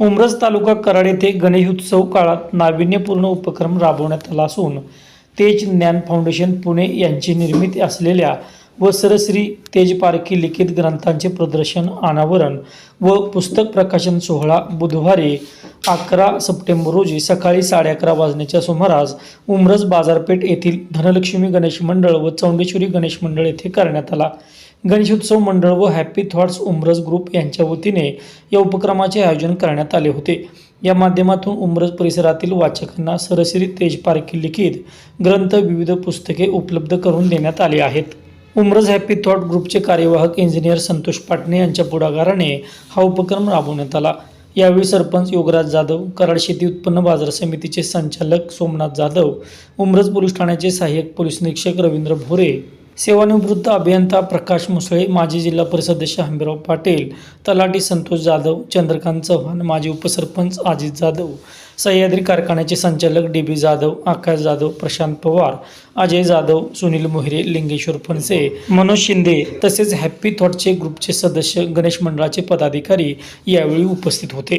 उमरज तालुका कराड येथे गणेश उत्सव काळात नाविन्यपूर्ण उपक्रम राबवण्यात आला असून तेज ज्ञान फाउंडेशन पुणे यांची निर्मिती असलेल्या व सरश्री तेज पारखी लिखित ग्रंथांचे प्रदर्शन अनावरण व पुस्तक प्रकाशन सोहळा बुधवारी अकरा सप्टेंबर रोजी सकाळी साडे अकरा वाजण्याच्या सुमारास उमरज बाजारपेठ येथील धनलक्ष्मी गणेश मंडळ व चौंडेश्वरी गणेश मंडळ येथे करण्यात आला. गणेशोत्सव मंडळ व हॅपी थॉट्स उमरज ग्रुप यांच्या वतीने या उपक्रमाचे आयोजन करण्यात आले होते. या माध्यमातून उमरज परिसरातील वाचकांना सरसरी तेज पारखी लिखित ग्रंथ विविध पुस्तके उपलब्ध करून देण्यात आली आहेत. उमरज हॅपी थॉट ग्रुपचे कार्यवाहक इंजिनियर संतोष पाटणे यांच्या पुढाकाराने हा उपक्रम राबवण्यात आला. यावेळी सरपंच योगराज जाधव कराड शेती उत्पन्न बाजार समितीचे संचालक सोमनाथ जाधव उमरज पोलीस ठाण्याचे सहाय्यक पोलीस निरीक्षक रवींद्र भोरे सेवानिवृत्त अभियंता प्रकाश मुसळे माजी जिल्हा परिषद सदस्य हंबीराव पाटील तलाठी संतोष जाधव चंद्रकांत चव्हाण माजी उपसरपंच अजित जाधव सह्याद्री कारखान्याचे संचालक डी बी जाधव आकाश जाधव प्रशांत पवार अजय जाधव सुनील मोहिरे लिंगेश्वर फणसे मनोज शिंदे तसेच हॅपी थॉटचे ग्रुपचे सदस्य गणेश मंडळाचे पदाधिकारी यावेळी उपस्थित होते.